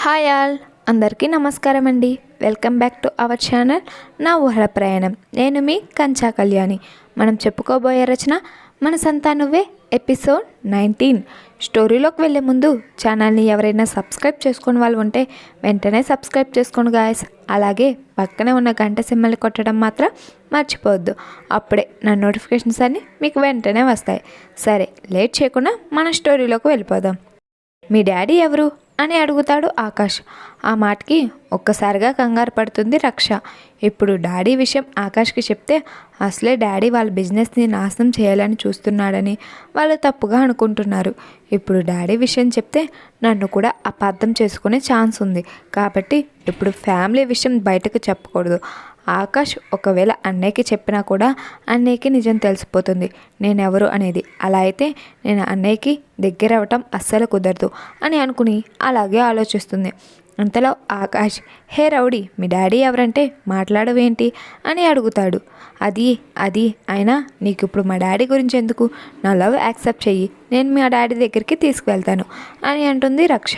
Hi all. అందరికీ నమస్కారం అండి. Welcome back to our channel. నా ఊహల ప్రయాణం. నేను మీ కంచా కళ్యాణి. మనం చెప్పుకోబోయే రచన మన సంతా నువ్వే ఎపిసోడ్ నైన్టీన్. స్టోరీలోకి వెళ్ళే ముందు ఛానల్ని ఎవరైనా సబ్స్క్రైబ్ చేసుకుని వాళ్ళు ఉంటే వెంటనే సబ్స్క్రైబ్ చేసుకోండి గాయస్. అలాగే పక్కనే ఉన్న గంట సిమ్మల్ని కొట్టడం మాత్రం మర్చిపోవద్దు. అప్పుడే నా నోటిఫికేషన్స్ అన్నీ మీకు వెంటనే వస్తాయి. సరే లేట్ చేయకుండా మన స్టోరీలోకి వెళ్ళిపోదాం. మీ డాడీ ఎవరు? అని అడుగుతాడు ఆకాష్. ఆ మాటకి ఒక్కసారిగా కంగారు పడుతుంది రక్ష. ఇప్పుడు డాడీ విషయం ఆకాష్కి చెప్తే అసలే డాడీ వాళ్ళ బిజినెస్ని నాశనం చేయాలని చూస్తున్నాడని వాళ్ళు తప్పుగా అనుకుంటున్నారు. ఇప్పుడు డాడీ విషయం చెప్తే నన్ను కూడా అపార్థం చేసుకునే ఛాన్స్ ఉంది. కాబట్టి ఇప్పుడు ఫ్యామిలీ విషయం బయటకు చెప్పకూడదు. ఆకాష్ ఒకవేళ అన్నయ్యకి చెప్పినా కూడా అన్నయ్యకి నిజం తెలిసిపోతుంది. నేనెవరు అనేది. అలా అయితే నేను అన్నయ్యకి దగ్గర అవ్వటం అస్సలు కుదరదు అని అనుకుని అలాగే ఆలోచిస్తుంది. అంతలో ఆకాష్ హే రౌడీ మీ డాడీ ఎవరంటే మాట్లాడవేంటి? అని అడుగుతాడు. అది అది అయినా నీకు ఇప్పుడు మా డాడీ గురించి ఎందుకు? నా లవ్ యాక్సెప్ట్ చెయ్యి. నేను మా డాడీ దగ్గరికి తీసుకువెళ్తాను. అని అంటుంది రక్ష.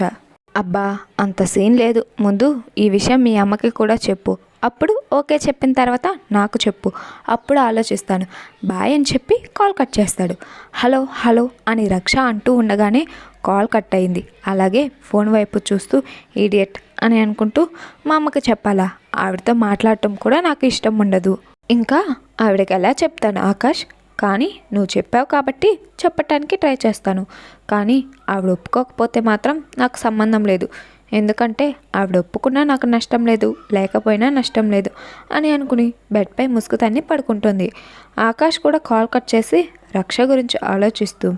అబ్బా అంత సీన్ లేదు. ముందు ఈ విషయం మీ అమ్మకి కూడా చెప్పు. అప్పుడు ఓకే చెప్పిన తర్వాత నాకు చెప్పు అప్పుడు ఆలోచిస్తాను. బాయ్ అని చెప్పి కాల్ కట్ చేస్తాడు. హలో హలో అని రక్ష అంటూ ఉండగానే కాల్ కట్ అయింది. అలాగే ఫోన్ వైపు చూస్తూ ఈడియట్ అని అనుకుంటూ మా అమ్మకి చెప్పాలా? ఆవిడతో మాట్లాడటం కూడా నాకు ఇష్టం ఉండదు. ఇంకా ఆవిడకి ఎలా చెప్తాను ఆకాష్? కానీ నువ్వు చెప్పావు కాబట్టి చెప్పటానికి ట్రై చేస్తాను. కానీ ఆవిడ ఒప్పుకోకపోతే మాత్రం నాకు సంబంధం లేదు. ఎందుకంటే ఆవిడ ఒప్పుకున్నా నాకు నష్టం లేదు లేకపోయినా నష్టం లేదు అని అనుకుని బెడ్పై ముసుగు తన్ని పడుకుంటుంది. ఆకాష్ కూడా కాల్ కట్ చేసి రక్ష గురించి ఆలోచిస్తూ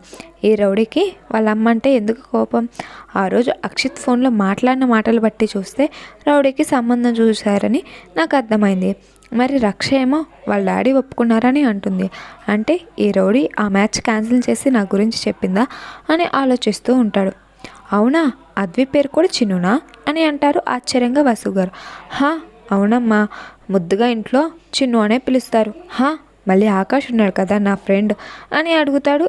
ఈ రౌడీకి వాళ్ళ అమ్మ అంటే ఎందుకు కోపం? ఆ రోజు అక్షిత్ ఫోన్లో మాట్లాడిన మాటలు బట్టి చూస్తే రౌడీకి సంబంధం చూశారని నాకు అర్థమైంది. మరి రక్ష ఏమో వాళ్ళ డాడీ ఒప్పుకున్నారని అంటుంది. అంటే ఈ రౌడీ ఆ మ్యాచ్ క్యాన్సిల్ చేసి నా గురించి చెప్పిందా? అని ఆలోచిస్తూ ఉంటాడు. అవునా? అద్వి పేరు కూడా చిన్నునా? అని అంటారు ఆశ్చర్యంగా వసు గారు హా అవునమ్మా. ముద్దుగా ఇంట్లో చిన్ను అనే పిలుస్తారు. హా మళ్ళీ ఆకాష్ ఉన్నాడు కదా నా ఫ్రెండ్ అని అడుగుతాడు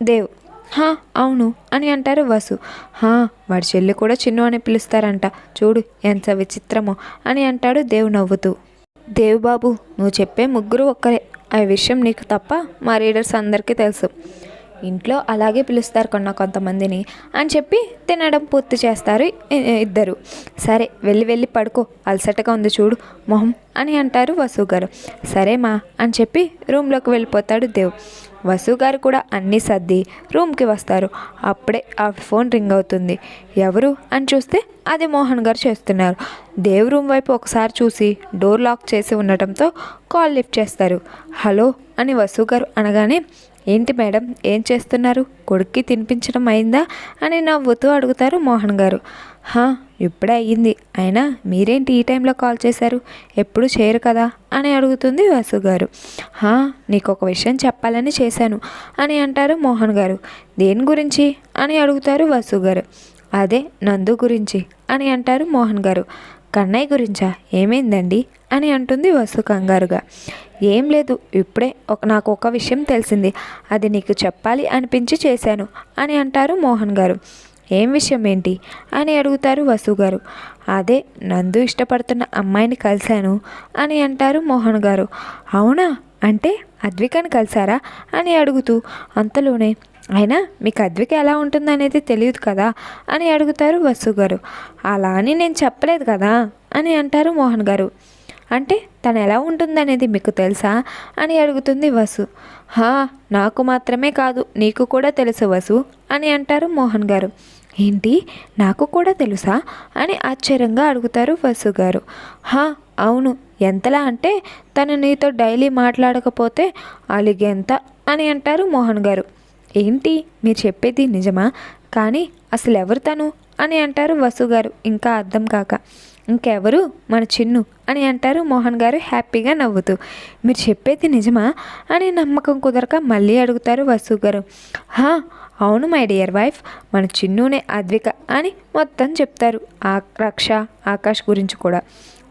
దేవ్. హా అవును అని అంటారు వసు. హా వాడి చెల్లి కూడా చిన్ను అని పిలుస్తారంట. చూడు ఎంత విచిత్రమో అని అంటాడు దేవ్ నవ్వుతూ. దేవ్ బాబు నువ్వు చెప్పే ముగ్గురు ఒక్కరే. ఆ విషయం నీకు తప్ప మా రీడర్స్ అందరికీ తెలుసు. ఇంట్లో అలాగే పిలుస్తారు కొన్న కొంతమందిని అని చెప్పి తినడం పూర్తి చేస్తారు ఇద్దరు. సరే వెళ్ళి వెళ్ళి పడుకో. అలసటగా ఉంది చూడు. మొహం అని అంటారు వసు గారు. సరే మా అని చెప్పి రూమ్లోకి వెళ్ళిపోతాడు దేవ్. వసు గారు కూడా అన్నీ సర్ది రూమ్కి వస్తారు. అప్పుడే ఆ ఫోన్ రింగ్ అవుతుంది. ఎవరు అని చూస్తే అది మోహన్ గారు చేస్తున్నారు. దేవ్ రూమ్ వైపు ఒకసారి చూసి డోర్ లాక్ చేసి ఉండటంతో కాల్ లిఫ్ట్ చేస్తారు. హలో అని వసు గారు అనగానే ఏంటి మేడం? ఏం చేస్తున్నారు? కొడుక్కి తినిపించడం అయిందా? అని నవ్వుతూ అడుగుతారు మోహన్ గారు. హా ఇప్పుడే అయ్యింది. అయినా మీరేంటి ఈ టైంలో కాల్ చేశారు? ఎప్పుడు చేయరు కదా? అని అడుగుతుంది వసు గారు. హా నీకు ఒక విషయం చెప్పాలని చేశాను అని అంటారు మోహన్ గారు. దేని గురించి? అని అడుగుతారు వసు గారు. అదే నందు గురించి అని అంటారు మోహన్ గారు. కన్నయ్య గురించా? ఏమైందండి? అని అంటుంది వసు కంగారుగా. ఏం లేదు ఇప్పుడే ఒక నాకు ఒక విషయం తెలిసింది. అది నీకు చెప్పాలి అనిపించి చేశాను అని అంటారు మోహన్ గారు. ఏం విషయం ఏంటి? అని అడుగుతారు వసు గారు. అదే నందు ఇష్టపడుతున్న అమ్మాయిని కలిశాను అని అంటారు మోహన్ గారు. అవునా? అంటే అద్వికని కలిశారా? అని అడుగుతూ అంతలోనే అయినా మీకు అద్విక ఎలా ఉంటుందనేది తెలియదు కదా అని అడుగుతారు వసు గారు అలా అని నేను చెప్పలేదు కదా అని అంటారు మోహన్ గారు. అంటే తను ఎలా ఉంటుందనేది మీకు తెలుసా అని అడుగుతుంది వసు. హా నాకు మాత్రమే కాదు నీకు కూడా తెలుసు వసు అని అంటారు మోహన్ గారు. ఏంటి నాకు కూడా తెలుసా అని ఆశ్చర్యంగా అడుగుతారు వసు గారు హా అవును ఎంతలా అంటే తను నీతో డైలీ మాట్లాడకపోతే అలిగేంత అని అంటారు మోహన్ గారు. ఏంటి? మీరు చెప్పేది నిజమా? కానీ అసలు ఎవరు తను? అని అంటారు వసు గారు. ఇంకా అర్థం కాక. ఇంకెవరు? మన చిన్ను అని అంటారు మోహన్ గారు హ్యాపీగా నవ్వుతూ. మీరు చెప్పేది నిజమా? అని నమ్మకం కుదరక మళ్ళీ అడుగుతారు వసు గారు. హా అవును మై డియర్ వైఫ్. మన చిన్నునే అద్విక అని మొత్తం చెప్తారు ఆ రక్ష ఆకాష్ గురించి కూడా.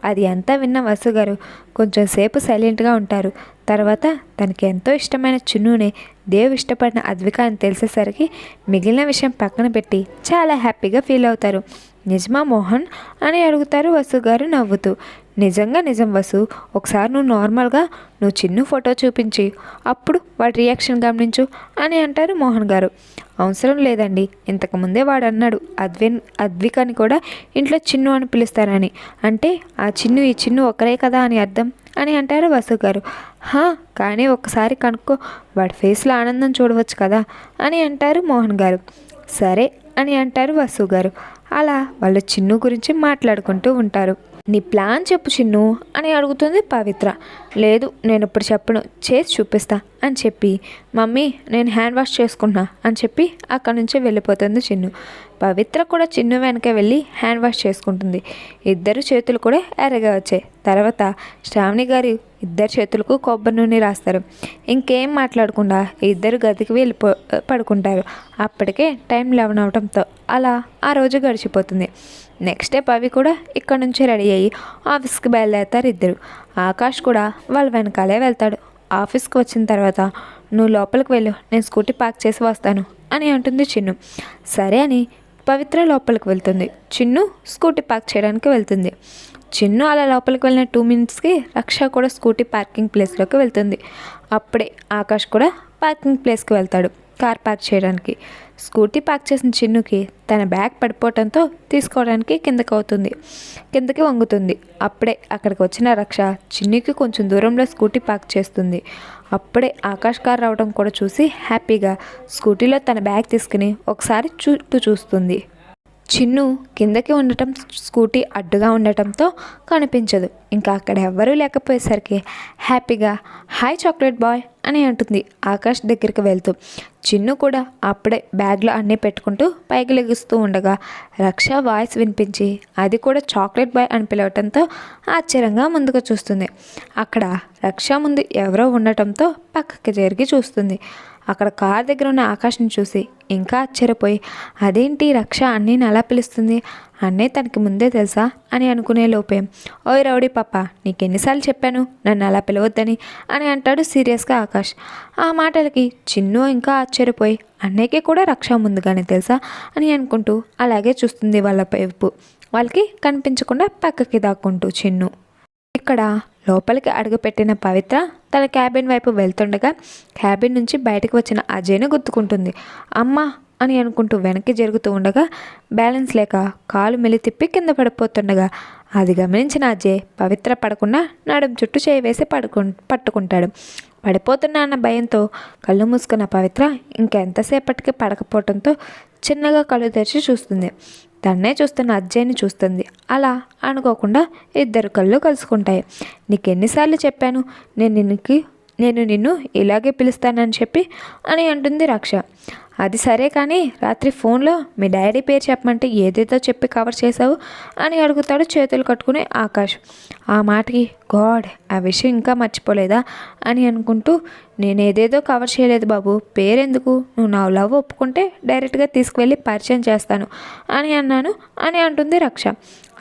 అది అంతా విన్న వసుగారు కొంచెం సేపు సైలెంట్గా ఉంటారు. తర్వాత తనకి ఎంతో ఇష్టమైన చిన్నునే దేవ్ ఇష్టపడిన అద్విక అని తెలిసేసరికి మిగిలిన విషయం పక్కన పెట్టి చాలా హ్యాపీగా ఫీల్ అవుతారు. నిజమా మోహన్? అని అడుగుతారు వసు గారు నవ్వుతూ. నిజంగా నిజం వసు ఒకసారి నువ్వు నార్మల్గా నువ్వు చిన్న ఫోటో చూపించి అప్పుడు వాడి రియాక్షన్ గమనించు అని అంటారు మోహన్ గారు. అవసరం లేదండి ఇంతకుముందే వాడు అన్నాడు అద్విన్ అద్విక్ అని కూడా ఇంట్లో చిన్ను అని పిలుస్తారని. అంటే ఆ చిన్ను ఈ చిన్ను ఒకరే కదా అని అర్థం అని అంటారు వసు గారు. హా కానీ ఒకసారి కనుక్కో వాడి ఫేస్లో ఆనందం చూడవచ్చు కదా అని అంటారు మోహన్ గారు. సరే అని అంటారు వసు గారు. అలా వాళ్ళు చిన్ను గురించి మాట్లాడుకుంటూ ఉంటారు. నీ ప్లాన్ చెప్పు చిన్ను అని అడుగుతుంది పవిత్ర. లేదు నేను ఇప్పుడు చెప్పను చేసి చూపిస్తా అని చెప్పి మమ్మీ నేను హ్యాండ్ వాష్ చేసుకుంటున్నా అని చెప్పి అక్కడి నుంచి వెళ్ళిపోతుంది చిన్ను. పవిత్ర కూడా చిన్ను వెనక వెళ్ళి హ్యాండ్ వాష్ చేసుకుంటుంది. ఇద్దరు చేతులు కూడా ఎర్రగా వచ్చాయి తర్వాత శ్రావణి గారి ఇద్దరు చేతులకు కొబ్బరి నూనె రాస్తారు. ఇంకేం మాట్లాడకుండా ఇద్దరు గదికి వెళ్ళి పడుకుంటారు. అప్పటికే టైం లెవెన్ అవడంతో అలా ఆ రోజు గడిచిపోతుంది. నెక్స్ట్ డే పవి కూడా ఇక్కడ నుంచి రెడీ అయ్యి ఆఫీస్కి బయలుదేరుతారు ఇద్దరు. ఆకాష్ కూడా వాళ్ళ వెనకాలే వెళ్తాడు. ఆఫీస్కి వచ్చిన తర్వాత నువ్వు లోపలికి వెళ్ళు నేను స్కూటీ పార్క్ చేసి వస్తాను అని అంటుంది చిన్ను. సరే అని పవిత్ర లోపలికి వెళ్తుంది. చిన్ను స్కూటీ పార్క్ చేయడానికి వెళ్తుంది. చిన్ను అలా లోపలికి వెళ్ళిన టూ మినిట్స్కి రక్ష కూడా స్కూటీ పార్కింగ్ ప్లేస్లోకి వెళ్తుంది. అప్పుడే ఆకాష్ కూడా పార్కింగ్ ప్లేస్కి వెళ్తాడు కార్ పార్క్ చేయడానికి. స్కూటీ పార్క్ చేసిన చిన్నుకి తన బ్యాగ్ పడిపోవడంతో తీసుకోవడానికి కిందకి అవుతుంది కిందకి వంగుతుంది. అప్పుడే అక్కడికి వచ్చిన రక్ష చిన్నుకి కొంచెం దూరంలో స్కూటీ పార్క్ చేస్తుంది. అప్పుడే ఆకాష్ కార్ రావడం కూడా చూసి హ్యాపీగా స్కూటీలో తన బ్యాగ్ తీసుకుని ఒకసారి చుట్టూ చూస్తుంది. చిన్ను కిందకి ఉండటం స్కూటీ అడ్డుగా ఉండటంతో కనిపించదు. ఇంకా అక్కడ ఎవ్వరూ లేకపోయేసరికి హ్యాపీగా హాయ్ చాక్లెట్ బాయ్ అని అంటుంది ఆకాష్ దగ్గరికి వెళ్తూ. చిన్ను కూడా అప్పుడే బ్యాగ్లో అన్నీ పెట్టుకుంటూ పైకి లెగుస్తూ ఉండగా రక్ష వాయిస్ వినిపించి అది కూడా చాక్లెట్ బాయ్ అని పిలవటంతో ఆశ్చర్యంగా ముందుకు చూస్తుంది. అక్కడ రక్ష ముందు ఎవరో ఉండటంతో పక్కకి జరిగి చూస్తుంది. అక్కడ కార్ దగ్గర ఉన్న ఆకాశం చూసి ఇంకా ఆశ్చర్యపోయి అదేంటి రక్ష? అన్నీని అలా పిలుస్తుంది? అన్నీ తనకి ముందే తెలుసా? అని అనుకునే లోపే ఓయ్ రౌడీ పాప నీకెన్నిసార్లు చెప్పాను నన్ను అలా పిలవద్దని అని అంటాడు సీరియస్గా ఆకాష్. ఆ మాటలకి చిన్ను ఇంకా ఆశ్చర్యపోయి అన్నయ్యకి కూడా రక్ష ముందుగానే తెలుసా? అని అనుకుంటూ అలాగే చూస్తుంది వాళ్ళ వైపు. వాళ్ళకి కనిపించకుండా పక్కకి దాక్కుంటూ చిన్ను. ఇక్కడ లోపలికి అడుగుపెట్టిన పవిత్ర తన క్యాబిన్ వైపు వెళ్తుండగా క్యాబిన్ నుంచి బయటకు వచ్చిన అజయ్ను గుర్తుకుంటుంది. అమ్మ అని అనుకుంటూ వెనక్కి జరుగుతూ ఉండగా బ్యాలెన్స్ లేక కాలు మెలి తిప్పి కింద పడిపోతుండగా అది గమనించిన అజయ్ పవిత్ర పడకుండా నడుం చుట్టూ చేయి వేసి పడుకు పట్టుకుంటాడు. పడిపోతున్నా అన్న భయంతో కళ్ళు మూసుకున్న పవిత్ర ఇంకెంతసేపటికి పడకపోవడంతో చిన్నగా కళ్ళు తెరిచి చూస్తుంది. తన్నే చూస్తున్న అజ్జయ్ని చూస్తుంది. అలా అనుకోకుండా ఇద్దరు కళ్ళు కలుసుకుంటాయి. నీకు ఎన్నిసార్లు చెప్పాను? నేను నిన్నుకి నేను నిన్ను ఇలాగే పిలుస్తానని చెప్పి? అని అంటుంది రక్ష. అది సరే కానీ రాత్రి ఫోన్లో మీ డాడీ పేరు చెప్పమంటే ఏదేదో చెప్పి కవర్ చేసావు అని అడుగుతాడు చేతులు కట్టుకుని ఆకాష్. ఆ మాటకి గాడ్ ఆ విషయం ఇంకా మర్చిపోలేదా? అని అనుకుంటూ నేను ఏదేదో కవర్ చేయలేదు బాబు పేరెందుకు? నువ్వు నా లవ్ ఒప్పుకుంటే డైరెక్ట్గా తీసుకువెళ్ళి పరిచయం చేస్తాను. అని అన్నాను అని అంటుంది రక్ష.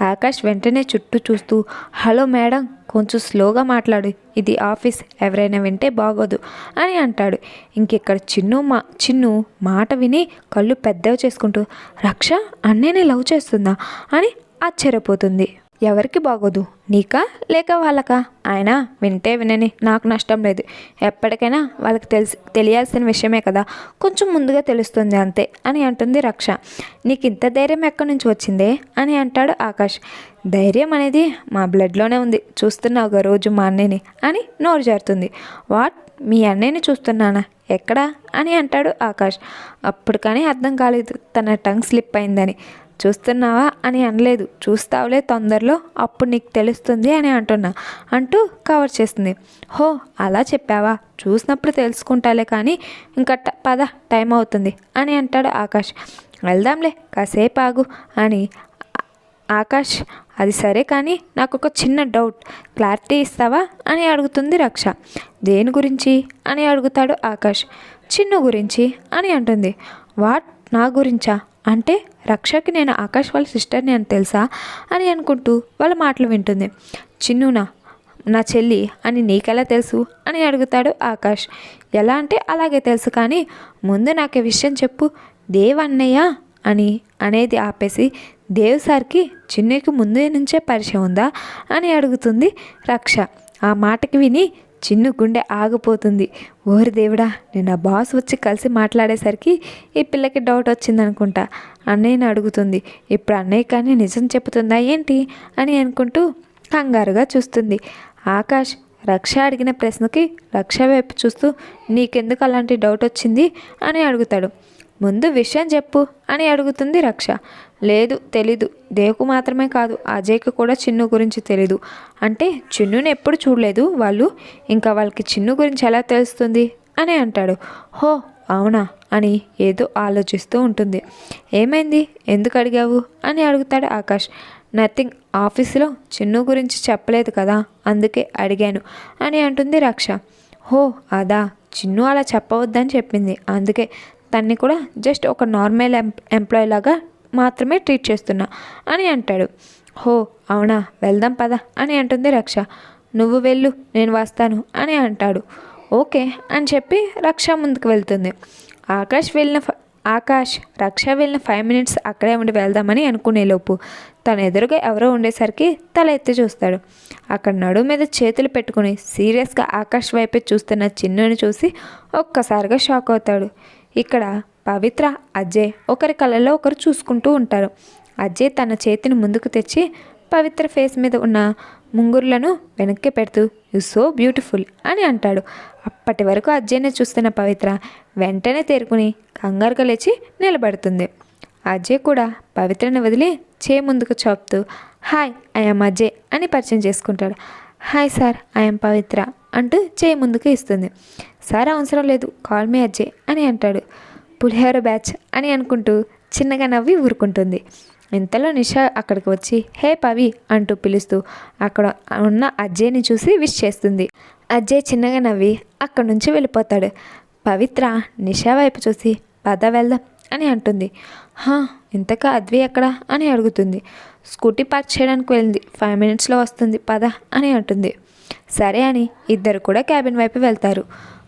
ఆకాష్ వెంటనే చుట్టూ చూస్తూ హలో మేడం కొంచెం స్లోగా మాట్లాడు. ఇది ఆఫీస్ ఎవరైనా వింటే బాగోదు అని అంటాడు. ఇంకెక్కడ చిన్ను మా చిన్ను మాట విని కళ్ళు పెద్దవి చేసుకుంటూ రక్ష అన్నేనే లవ్ చేస్తుందా? అని ఆశ్చర్యపోతుంది. ఎవరికి బాగోదు నీకా లేక వాళ్ళకా? ఆయన వింటే వినని నాకు నష్టం లేదు. ఎప్పటికైనా వాళ్ళకి తెలిసి తెలియాల్సిన విషయమే కదా. కొంచెం ముందుగా తెలుస్తుంది అంతే అని అంటుంది రక్ష. నీకు ఇంత ధైర్యం ఎక్కడి నుంచి వచ్చిందే? అని అంటాడు ఆకాష్. ధైర్యం అనేది మా బ్లడ్లోనే ఉంది. చూస్తున్నావు ఒక రోజు మా అన్నయ్యని అని నోరు జారుతుంది. వాట్? మీ అన్నయ్యని చూస్తున్నానా? ఎక్కడా? అని అంటాడు ఆకాష్. అప్పుడు కానీ అర్థం కాలేదు. తన టంగ్ స్లిప్ అయిందని. చూస్తున్నావా అని అనలేదు. చూస్తావులే తొందరలో అప్పుడు నీకు తెలుస్తుంది అని అంటున్నా. అంటూ కవర్ చేస్తుంది. హో అలా చెప్పావా? చూసినప్పుడు తెలుసుకుంటాలే కానీ ఇంకా ట- పద టైం అవుతుంది అని అంటాడు ఆకాష్. వెళ్దాంలే కాసేపు ఆగు అని. ఆకాష్ అది సరే కానీ నాకు ఒక చిన్న డౌట్. క్లారిటీ ఇస్తావా అని అడుగుతుంది రక్ష. దేని గురించి? అని అడుగుతాడు ఆకాష్. చిన్ను గురించి అని అంటుంది. వాట్? నా గురించా? అంటే రక్షకి నేను ఆకాష్ వాళ్ళ సిస్టర్ని అని తెలుసా అని అనుకుంటూ వాళ్ళ మాటలు వింటుంది. చిన్నునా నా చెల్లి అని నీకెలా తెలుసు అని అడుగుతాడు ఆకాష్. ఎలా అంటే అలాగే తెలుసు కానీ ముందు నాకు విషయం చెప్పు. దేవ్ అన్నయ్య అని అనేది ఆపేసి దేవ్ సార్కి చిన్నకి ముందు నుంచే పరిచయం ఉందా అని అడుగుతుంది రక్ష. ఆ మాటకి విని చిన్ను గుండె ఆగిపోతుంది. ఓరి దేవుడా నేను ఆ బాస్ వచ్చి కలిసి మాట్లాడేసరికి ఈ పిల్లకి డౌట్ వచ్చిందనుకుంటా. అన్నయ్యని అడుగుతుంది ఇప్పుడు అన్నయ్య కానీ నిజం చెప్తుందా ఏంటి? అని అనుకుంటూ కంగారుగా చూస్తుంది. ఆకాష్ రక్ష అడిగిన ప్రశ్నకి రక్ష వైపు చూస్తూ నీకెందుకు అలాంటి డౌట్ వచ్చింది? అని అడుగుతాడు. ముందు విషయం చెప్పు అని అడుగుతుంది రక్ష. లేదు తెలీదు. దేవుకు మాత్రమే కాదు అజయ్కి కూడా చిన్ను గురించి తెలీదు. అంటే చిన్నుని ఎప్పుడు చూడలేదు? వాళ్ళు ఇంకా వాళ్ళకి చిన్ను గురించి ఎలా తెలుస్తుంది? అని అంటాడు. హో అవునా? అని ఏదో ఆలోచిస్తూ ఉంటుంది. ఏమైంది? ఎందుకు అడిగావు? అని అడుగుతాడు ఆకాష్. నథింగ్. ఆఫీసులో చిన్ను గురించి చెప్పలేదు కదా? అందుకే అడిగాను అని అంటుంది రక్ష. హో అదా. చిన్ను అలా చెప్పవద్దని చెప్పింది. అందుకే తన్ని కూడా జస్ట్ ఒక నార్మల్ ఎం ఎంప్లాయ్ లాగా మాత్రమే ట్రీట్ చేస్తున్నా. అని అంటాడు. హో అవునా? వెళ్దాం పద అని అంటుంది రక్ష. నువ్వు వెళ్ళు నేను వస్తాను అని అంటాడు. ఓకే అని చెప్పి రక్ష ముందుకు వెళ్తుంది. ఆకాష్ వెళ్ళిన ఆకాష్ రక్ష వెళ్ళిన ఫైవ్ మినిట్స్ అక్కడే ఉండి వెళ్దామని అనుకునేలోపు తన ఎదురుగా ఎవరో ఉండేసరికి తల ఎత్తి చూస్తాడు. అక్కడ నడుము మీద చేతులు పెట్టుకుని సీరియస్గా ఆకాష్ వైపే చూస్తున్న చిన్నుని చూసి ఒక్కసారిగా షాక్ అవుతాడు. ఇక్కడ పవిత్ర అజయ్ ఒకరి కళ్ళలో ఒకరు చూసుకుంటూ ఉంటారు. అజయ్ తన చేతిని ముందుకు తెచ్చి పవిత్ర ఫేస్ మీద ఉన్న ముంగురులను వెనక్కి పెడుతూ యు సో బ్యూటిఫుల్ అని అంటాడు. అప్పటి వరకు అజయ్ని చూస్తున్న పవిత్ర వెంటనే తేరుకుని కంగారుగా లేచి నిలబడుతుంది. అజయ్ కూడా పవిత్రని వదిలి చే ముందుకు చాపుతూ హాయ్ ఐఎమ్ అజయ్ అని పరిచయం చేసుకుంటాడు. హాయ్ సార్ ఐఎమ్ పవిత్ర అంటూ చేయి ముందుకు ఇస్తుంది. సార్ అవసరం లేదు కాల్ మీ అజయ్ అని అంటాడు. పులిహోర బ్యాచ్ అని అనుకుంటూ చిన్నగా నవ్వి ఊరుకుంటుంది. ఇంతలో నిషా అక్కడికి వచ్చి హే పవి అంటూ పిలుస్తూ అక్కడ ఉన్న అజ్జయ్ని చూసి విష్ చేస్తుంది. అజ్జయ్ చిన్నగా నవ్వి అక్కడి నుంచి వెళ్ళిపోతాడు. పవిత్ర నిషా వైపు చూసి పద వెళ్దాం అని అంటుంది. హా ఇంతకా అద్వి ఎక్కడ? అని అడుగుతుంది. స్కూటీ పార్క్ చేయడానికి వెళ్ళింది ఫైవ్ మినిట్స్లో వస్తుంది పద అని అంటుంది. సరే అని ఇద్దరు కూడా క్యాబిన్ వైపు వెళ్తారు.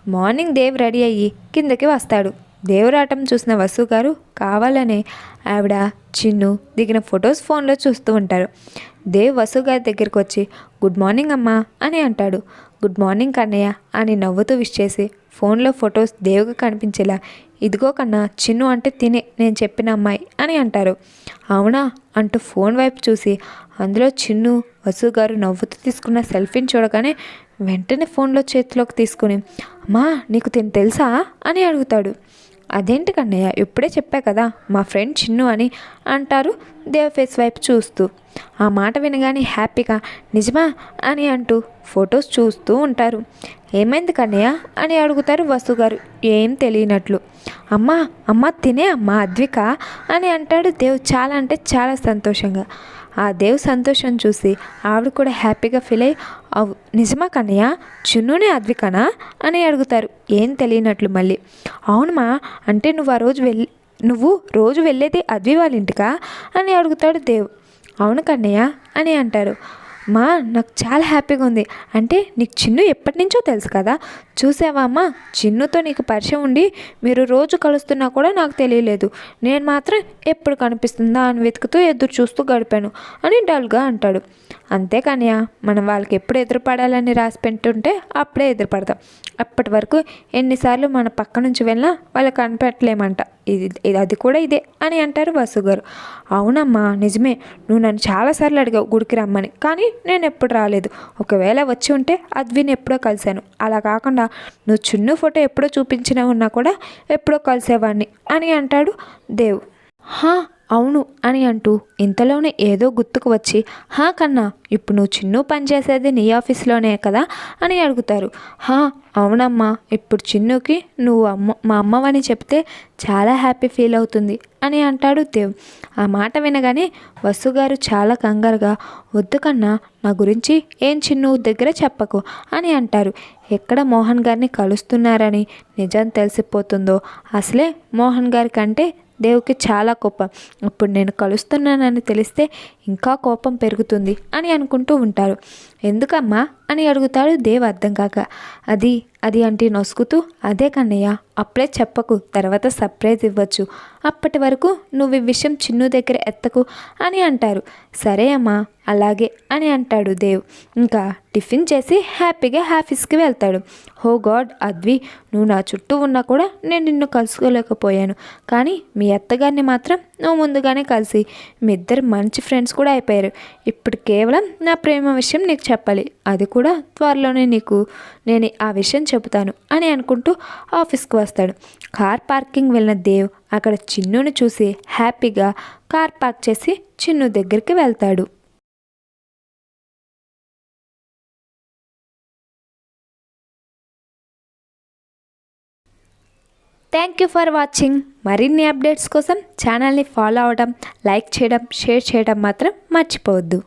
మార్నింగ్ దేవ్ రెడీ అయ్యి కిందకి వస్తాడు. దేవరాటం చూసిన వసు గారు కావాలనే ఆవిడ చిన్ను దిగిన ఫొటోస్ ఫోన్లో చూస్తూ ఉంటారు. దేవ్ వసు గారి దగ్గరికి వచ్చి గుడ్ మార్నింగ్ అమ్మా అని అంటాడు. గుడ్ మార్నింగ్ కన్నయ్య అని నవ్వుతూ విష్ చేసి ఫోన్లో ఫొటోస్ దేవుగా కనిపించేలా ఇదిగో కన్నా చిన్ను అంటే తినే నేను చెప్పిన అమ్మాయి అని అంటారు. అవునా? అంటూ ఫోన్ వైపు చూసి అందులో చిన్ను వసు గారు నవ్వుతూ తీసుకున్న సెల్ఫీని చూడగానే వెంటనే ఫోన్లో చేతిలోకి తీసుకుని అమ్మా నీకు తిని తెలుసా? అని అడుగుతాడు. అదేంటి కన్నయ్య ఇప్పుడే చెప్పా కదా మా ఫ్రెండ్ చిన్ను అని అంటారు దేవఫేస్ వైపు చూస్తూ. ఆ మాట వినగానే హ్యాపీగా నిజమా? అని అంటూ ఫొటోస్ చూస్తూ ఉంటారు. ఏమైంది కన్నయ్య? అని అడుగుతారు వసు గారు. ఏం తెలియనట్లు. అమ్మా అమ్మ తినే అమ్మా అద్విక అని అంటాడు దేవ్. చాలా అంటే చాలా సంతోషంగా. ఆ దేవ్ సంతోషం చూసి ఆవిడ కూడా హ్యాపీగా ఫీల్ అయ్యి అవు నిజమా కన్నయ్య? చిన్నునే అద్వికనా? అని అడుగుతారు. ఏం తెలియనట్లు మళ్ళీ. అవునమ్మా అంటే నువ్వు ఆ రోజు వెళ్ళి నువ్వు రోజు వెళ్ళేది అద్వి వాళ్ళ ఇంటికా? అని అడుగుతాడు దేవ్. అవును కన్నయ్య అని అంటారు. మా నాకు చాలా హ్యాపీగా ఉంది. అంటే నీకు చిన్ను ఎప్పటి నుంచో తెలుసు కదా. చూసావా అమ్మా? చిన్నుతో నీకు పరిచయం ఉండి మీరు రోజు కలుస్తున్నా కూడా నాకు తెలియలేదు. నేను మాత్రం ఎప్పుడు కనిపిస్తుందా అని వెతుకుతూ ఎదురు చూస్తూ గడిపాను అని డల్గా అంటాడు. అంతే మనం వాళ్ళకి ఎప్పుడు ఎదురుపడాలని రాసి పెట్టుంటే అప్పుడే ఎదురుపడతాం. అప్పటి వరకు ఎన్నిసార్లు మన పక్క నుంచి వెళ్ళినా వాళ్ళకి కనిపెట్టలేమంట. ఇది ఇది అది కూడా ఇదే అని అంటారు వసు గారు అవునమ్మా నిజమే. నువ్వు నన్ను చాలాసార్లు అడిగావు గుడికి రమ్మని కానీ నేను ఎప్పుడు రాలేదు. ఒకవేళ వచ్చి ఉంటే అద్విని ఎప్పుడో కలిశాను. అలా కాకుండా నువ్వు చిన్న ఫోటో ఎప్పుడో చూపించినా ఉన్నా కూడా ఎప్పుడో కలిసేవాడిని అని అంటాడు దేవ్. హా అవును అని అంటూ ఇంతలోనే ఏదో గుర్తుకు వచ్చి హా కన్నా ఇప్పుడు నువ్వు చిన్ను పనిచేసేది నీ ఆఫీస్లోనే కదా? అని అడుగుతారు. హా అవునమ్మా ఇప్పుడు చిన్నుకి నువ్వు అమ్మ మా అమ్మవని చెప్తే చాలా హ్యాపీ ఫీల్ అవుతుంది అని అంటాడు దేవ్. ఆ మాట వినగానే వసు గారు చాలా కంగారుగా వద్దు కన్నా నా గురించి ఏం చిన్ను దగ్గర చెప్పకు అని అంటారు. ఎక్కడ మోహన్ గారిని కలుస్తున్నారని నిజం తెలిసిపోతుందో అసలే మోహన్ గారి కంటే దేవుకి చాలా కోపం. ఇప్పుడు నేను కలుస్తున్నానని తెలిస్తే ఇంకా కోపం పెరుగుతుంది అని అనుకుంటూ ఉంటారు. ఎందుకమ్మా అని అడుగుతాడు దేవ్ అర్థం కాక. అది అది అంటే నొసుకుతూ అదే కన్నయ్య అప్పుడే చెప్పకు తర్వాత సర్ప్రైజ్ ఇవ్వచ్చు. అప్పటి వరకు నువ్వు ఈ విషయం చిన్ను దగ్గర ఎత్తకు అని అంటారు. సరే అమ్మా అలాగే అని అంటాడు దేవ్. ఇంకా టిఫిన్ చేసి హ్యాపీగా ఆఫీస్కి వెళ్తాడు. హో గాడ్ అద్వి నువ్వు నా చుట్టూ ఉన్నా కూడా నేను నిన్ను కలుసుకోలేకపోయాను. కానీ మీ అత్తగారిని మాత్రం నువ్వు ముందుగానే కలిసి మీ ఇద్దరు మంచి ఫ్రెండ్స్ కూడా అయిపోయారు. ఇప్పుడు కేవలం నా ప్రేమ విషయం నీకు చెప్పాలి. అది కూడా త్వరలోనే నీకు నేను ఆ విషయం చెబుతాను అని అనుకుంటూ ఆఫీస్కి వస్తాడు. కార్ పార్కింగ్ వెళ్ళిన దేవ్ అక్కడ చిన్నును చూసి హ్యాపీగా కార్ పార్క్ చేసి చిన్ను దగ్గరికి వెళ్తాడు. Thank you for watching. మరిన్ని అప్డేట్స్ కోసం ఛానల్ని ఫాలో అవ్వడం లైక్ చేయడం షేర్ చేయడం మాత్రం మర్చిపోవద్దు.